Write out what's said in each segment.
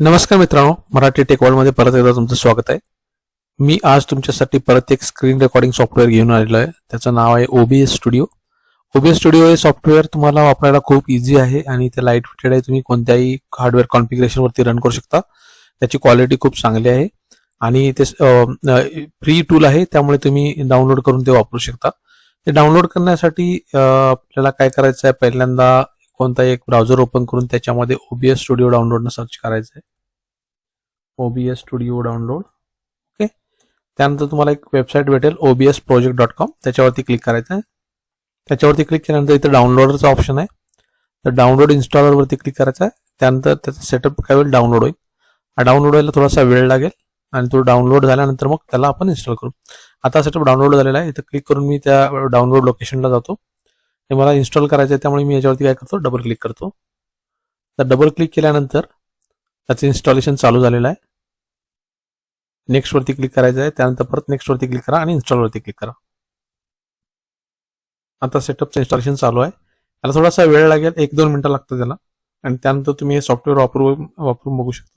नमस्कार मित्रांनो मराठी टेक वर्ल्डमध्ये परत एकदा तुमचं स्वागत आहे. मी आज तुमच्यासाठी परत एक स्क्रीन रेकॉर्डिंग सॉफ्टवेअर घेऊन आलेलो आहे. त्याचं नाव आहे ओबीएस स्टुडिओ ओबीएस स्टुडिओ हे सॉफ्टवेअर तुम्हाला वापरायला खूप इझी आहे आणि ते लाइट फिटेड आहे. तुम्ही कोणत्याही हार्डवेअर कॉन्फिग्रेशनवरती रन करू शकता. त्याची क्वालिटी खूप चांगली आहे. आणि ते फ्री टूल आहे. त्यामुळे तुम्ही डाउनलोड करून ते वापरू शकता. ते डाउनलोड करण्यासाठी आपल्याला काय करायचं आहे? पहिल्यांदा कोणता एक ब्राउझर ओपन करून त्याच्यामध्ये ओबीएस स्टुडिओ डाउनलोडनं सर्च करायचं आहे ओबीएस स्टुडिओ डाउनलोड ओके त्यानंतर तुम्हाला एक वेबसाईट भेटेल ओबीएस प्रोजेक्ट डॉट कॉम त्याच्यावरती क्लिक करायचं आहे त्याच्यावरती क्लिक केल्यानंतर इथं डाउनलोडरचा ऑप्शन आहे. तर डाउनलोड इन्स्टॉलरवरती क्लिक करायचं आहे त्यानंतर त्याचा सेटअप काय होईल? डाउनलोड होईल. हा डाउनलोड व्हायला थोडासा वेळ लागेल आणि तो डाउनलोड झाल्यानंतर मग त्याला आपण इन्स्टॉल करू. आता सेटअप डाउनलोड झालेला आहे. इथं क्लिक करून मी त्या डाउनलोड लोकेशनला जातो. हे मला इन्स्टॉल करायचं आहे त्यामुळे मी याच्यावरती काय करतो डबल क्लिक करतो. तर डबल क्लिक केल्यानंतर त्याचं इन्स्टॉलेशन चालू झालेलं आहे. नेक्स्ट वरती क्लिक करायचं आहे त्यानंतर परत नेक्स्ट वरती क्लिक करा आणि इन्स्टॉलवरती क्लिक करा. आता सेटअपचं इन्स्टॉलेशन चालू आहे. त्याला थोडासा वेळ लागेल एक दोन मिनटं लागतं त्याला. आणि त्यानंतर तुम्ही हे सॉफ्टवेअर वापरून वापरून बघू शकता.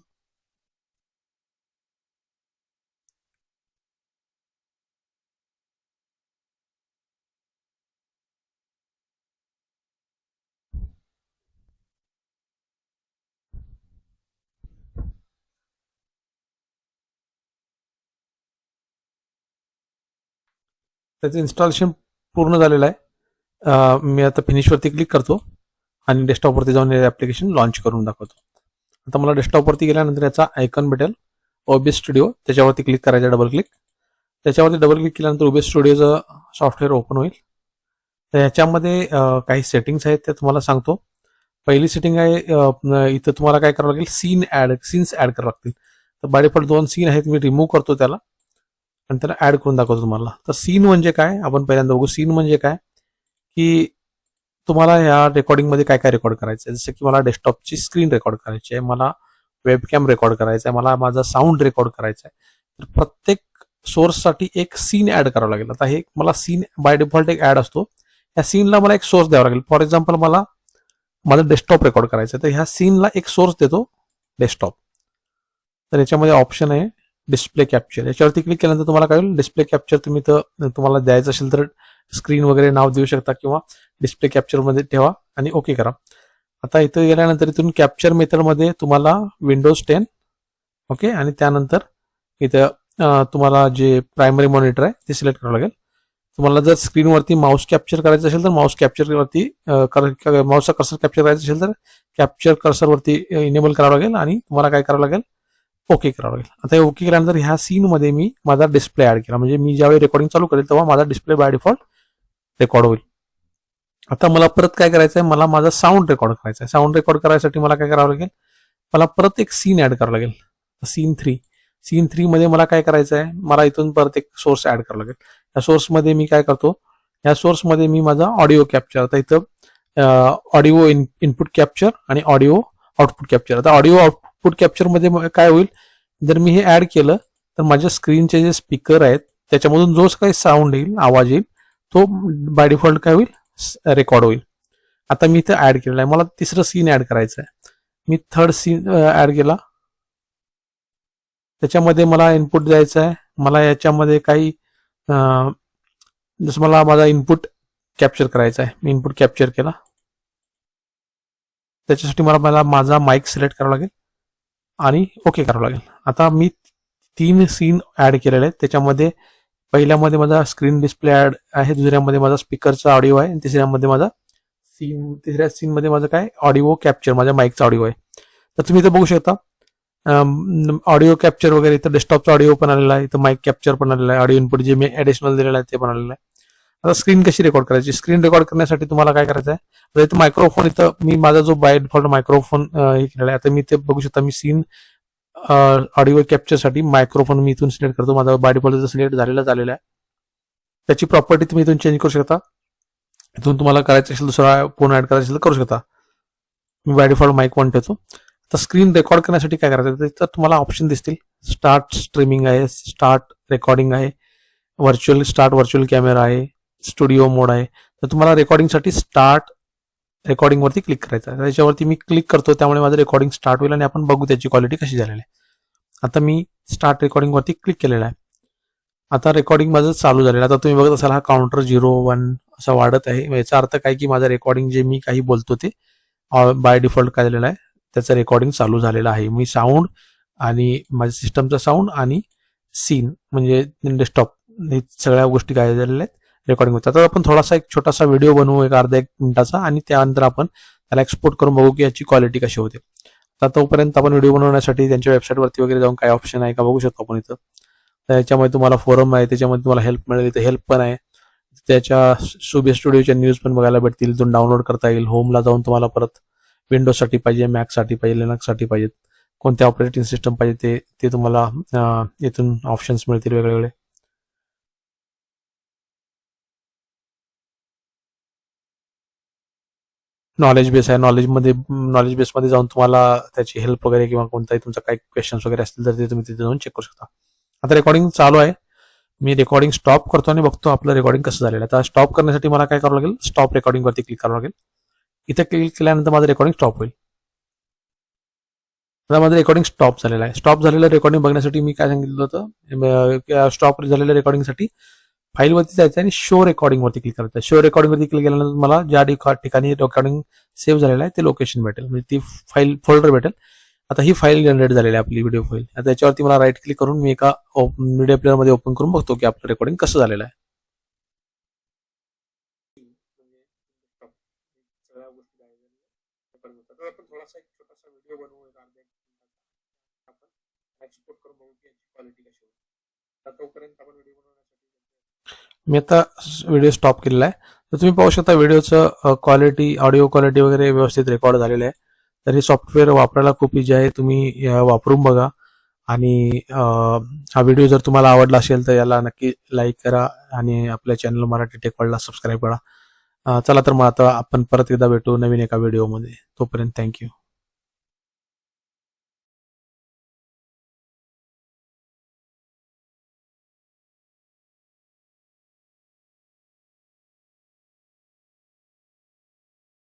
त्याचं इन्स्टॉलेशन पूर्ण झालेलं आहे. मी आता फिनिशवरती क्लिक करतो आणि डेस्कटॉपवरती जाऊन हे ॲप्लिकेशन लॉन्च करून दाखवतो. आता मला डेस्कटॉपवरती गेल्यानंतर याचा आयकॉन भेटेल ओबीएस स्टुडिओ त्याच्यावरती क्लिक करायचं डबल क्लिक त्याच्यावरती डबल क्लिक केल्यानंतर ओबीएस स्टुडिओचं सॉफ्टवेअर ओपन होईल. तर ह्याच्यामध्ये काही सेटिंग्स आहेत ते तुम्हाला सांगतो. पहिली सेटिंग आहे इथं तुम्हाला काय करावं लागेल? सीन ॲड सीन्स ॲड करावं लागतील. तर बाय दोन सीन आहेत मी रिमूव्ह करतो त्याला. आणि त्याला ऍड करून दाखवतो तुम्हाला. तर सीन म्हणजे काय? आपण पहिल्यांदा बघू. सीन म्हणजे काय? की तुम्हाला ह्या रेकॉर्डिंगमध्ये काय काय रेकॉर्ड करायचं आहे? जसं की मला डेस्कटॉपची स्क्रीन रेकॉर्ड करायची आहे मला वेबकॅम रेकॉर्ड करायचा आहे मला माझा साऊंड रेकॉर्ड करायचा आहे. तर प्रत्येक सोर्ससाठी एक सीन ऍड करावं लागेल. आता हे मला सीन बाय डिफॉल्ट एक ऍड असतो. या सीनला मला एक सोर्स द्यावा लागेल. फॉर एक्झाम्पल मला माझं डेस्कटॉप रेकॉर्ड करायचं आहे. तर ह्या सीनला एक सोर्स देतो डेस्कटॉप तर याच्यामध्ये ऑप्शन आहे डिस्प्ले कॅप्चर याच्यावरती क्लिक केल्यानंतर तुम्हाला काय होईल? डिस्प्ले कॅप्चर तुम्ही तर तुम्हाला द्यायचं असेल तर स्क्रीन वगैरे नाव देऊ शकता किंवा डिस्प्ले कॅप्चरमध्ये ठेवा आणि ओके करा. आता इथं गेल्यानंतर इथून कॅप्चर मेथडमध्ये तुम्हाला विंडोज टेन ओके आणि त्यानंतर इथं तुम्हाला जे प्रायमरी मॉनिटर आहे ते सिलेक्ट करावं लागेल. तुम्हाला जर स्क्रीनवरती माऊस कॅप्चर करायचं असेल तर माऊस कॅप्चरवरती माऊसचा कर्सर कॅप्चर करायचं असेल तर कॅप्चर कर्सरवरती इनेबल करावं लागेल आणि तुम्हाला काय करावं लागेल? ओके करावं लागेल. आता हे ओके केल्यानंतर ह्या सीनमध्ये मी माझा डिस्प्ले ऍड केला. म्हणजे मी ज्यावेळी रेकॉर्डिंग चालू करेल तेव्हा माझा डिस्प्ले बाय डिफॉल्ट रेकॉर्ड होईल. आता मला परत काय करायचं आहे मला माझा साऊंड रेकॉर्ड करायचा आहे साऊंड रेकॉर्ड करायसाठी मला काय करावं लागेल? मला परत एक सीन ऍड करावं लागेल. सीन थ्री सीन थ्री मध्ये मला काय करायचं आहे मला इथून परत एक सोर्स ऍड करावं लागेल. या सोर्समध्ये मी काय करतो? या सोर्समध्ये मी माझा ऑडिओ कॅप्चर आता इथं ऑडिओ इनपुट कॅप्चर आणि ऑडिओ आउटपुट कॅप्चर आता ऑडिओ आउटपुट कॅप्चरमध्ये काय होईल? जर मी हे ऍड केलं तर माझ्या स्क्रीनचे जे स्पीकर आहेत त्याच्यामधून जो काही साऊंड येईल आवाज येईल तो बाय डिफॉल्ट काय होईल? रेकॉर्ड होईल. आता मी इथं ऍड केलेला आहे. मला तिसरं सीन ऍड करायचं आहे मी थर्ड सीन ऍड केला. त्याच्यामध्ये मला इनपुट द्यायचं आहे मला याच्यामध्ये काही जसं मला माझा इनपुट कॅप्चर करायचा आहे मी इनपुट कॅप्चर केला. त्याच्यासाठी मला मला माझा माईक सिलेक्ट करावा लागेल. आणि ओके करावं लागेल. आता मी तीन सीन ॲड केलेले आहेत. त्याच्यामध्ये पहिल्यामध्ये माझा स्क्रीन डिस्प्ले ॲड आहे. दुसऱ्यामध्ये माझा स्पीकरचा ऑडिओ आहे. आणि तिसऱ्यामध्ये माझा सीन तिसऱ्या सीनमध्ये माझं काय? ऑडिओ कॅप्चर माझ्या माईकचा ऑडिओ आहे. तर तुम्ही इथं बघू शकता. ऑडिओ कॅप्चर वगैरे इथं डेस्कटॉपचा ऑडिओ पण आलेला आहे. इथं माईक कॅप्चर पण आलेला आहे. ऑडिओ इनपुट जे मी ॲडिशनल दिलेलं आहे ते पण आलेलं आहे. आता स्क्रीन कशी रेकॉर्ड करायची? स्क्रीन रेकॉर्ड करण्यासाठी तुम्हाला काय करायचं आहे इथं मायक्रोफोन इथं मी माझा जो बाय डिफॉल्ट मायक्रोफोन हे केलेला आहे आता मी ते बघू शकता मी सीन ऑडिओ कॅप्चरसाठी मायक्रोफोन मी इथून सिलेक्ट करतो. माझा बाय डिफॉल्ट सिलेक्ट झालेला झालेला आहे त्याची प्रॉपर्टी तुम्ही इथून चेंज करू शकता. इथून तुम्हाला करायचं असेल दुसरा फोन ऍड करायचा असेल तर करू शकता. मी बाय डिफॉल्ट माईक वन ठेवतो. आता स्क्रीन रेकॉर्ड करण्यासाठी काय करायचं? तर तुम्हाला ऑप्शन दिसतील. स्टार्ट स्ट्रीमिंग आहे स्टार्ट रेकॉर्डिंग आहे व्हर्च्युअल स्टार्ट व्हर्च्युअल कॅमेरा आहे. स्टुडिओ मोड आहे तर तुम्हाला रेकॉर्डिंगसाठी स्टार्ट रेकॉर्डिंगवरती क्लिक करायचं आहे. त्याच्यावरती मी क्लिक करतो त्यामुळे माझं रेकॉर्डिंग स्टार्ट होईल आणि आपण बघू त्याची क्वालिटी कशी झालेली आहे. आता मी स्टार्ट रेकॉर्डिंगवरती क्लिक केलेलं आहे. आता रेकॉर्डिंग माझं चालू झालेलं आता तुम्ही बघत असाल हा काउंटर झिरो वन असा वाढत आहे. याचा अर्थ काय की माझं रेकॉर्डिंग जे मी काही बोलतो ते बाय डिफॉल्ट काय झालेलं आहे त्याचं रेकॉर्डिंग चालू झालेलं आहे. मी साऊंड आणि माझ्या सिस्टमचा साऊंड आणि सीन म्हणजे डेस्कटॉप हे सगळ्या गोष्टी काय झालेल्या आहेत? रेकॉर्डिंग होतं. आता आपण थोडासा एक छोटासा व्हिडिओ बनवू एक अर्धा एक मिनिटाचा आणि त्यानंतर आपण त्याला एक्सपोर्ट करून बघू की याची क्वालिटी कशी होते. तर तोपर्यंत आपण व्हिडिओ बनवण्यासाठी त्यांच्या वेबसाईटवरती वगैरे जाऊन काय ऑप्शन आहे का बघू शकतो आपण इथं. त्याच्यामध्ये तुम्हाला फोरम आहे त्याच्यामध्ये तुम्हाला हेल्प मिळेल इथं हेल्प पण आहे. त्याच्या सुबे स्टुडिओच्या न्यूज पण बघायला भेटतील इथून डाउनलोड करता येईल. होमला जाऊन तुम्हाला परत विंडोजसाठी पाहिजे मॅकसाठी पाहिजे लिनक्ससाठी पाहिजे कोणत्या ऑपरेटिंग सिस्टम पाहिजे ते ते तुम्हाला इथून ऑप्शन्स मिळतील वेगळे नॉलेज बेस आहे. नॉलेजमध्ये नॉलेज बेसमध्ये जाऊन तुम्हाला त्याची हेल्प वगैरे किंवा कोणताही तुमचा काही क्वेश्चन्स वगैरे असतील तर ते तुम्ही तिथे जाऊन चेक करू शकता. आता रेकॉर्डिंग चालू आहे. मी रेकॉर्डिंग स्टॉप करतो आणि बघतो आपलं रेकॉर्डिंग कसं झालेलं आहे. आता स्टॉप करण्यासाठी मला काय करावं लागेल? स्टॉप रेकॉर्डिंगवरती क्लिक करावं लागेल. इथे क्लिक केल्यानंतर माझं रेकॉर्डिंग स्टॉप होईल. आता माझं रेकॉर्डिंग स्टॉप झालेलं आहे. स्टॉप झालेलं रेकॉर्डिंग बघण्यासाठी मी काय सांगितलं होतं? स्टॉप झालेल्या रेकॉर्डिंगसाठी फाईलवरती जायचं आणि शो रेकॉर्डिंगवरती क्लिक करायचं. शो रेकॉर्डिंगवरती क्लिक केल्यानंतर मला ज्या ठिका- ठिकाणी रेकॉर्डिंग सेव्ह झालेलं आहे ते लोकेशन भेटेल. म्हणजे ती फाईल फोल्डर भेटेल. आता ही फाईल जनरेट झालेली आहे आपली व्हिडिओ फाईल आता त्याच्यावरती मला राईट क्लिक करून मी एका मीडिया प्लेअरमध्ये ओपन करून बघतो की आपलं रेकॉर्डिंग कसं झालेलं आहे. मी आता व्हिडिओ स्टॉप केलेला आहे. तर तुम्ही पाहू शकता व्हिडिओचं क्वालिटी ऑडिओ क्वालिटी वगैरे व्यवस्थित रेकॉर्ड झालेलं आहे. तर हे सॉफ्टवेअर वापरायला खूप इजी आहे. तुम्ही वापरून बघा. आणि हा व्हिडिओ जर तुम्हाला आवडला असेल तर याला नक्की लाईक करा आणि आपल्या चॅनल मराठी टेक सबस्क्राईब करा. चला तर मग आता आपण परत एकदा भेटू नवीन एका व्हिडिओमध्ये तोपर्यंत थँक्यू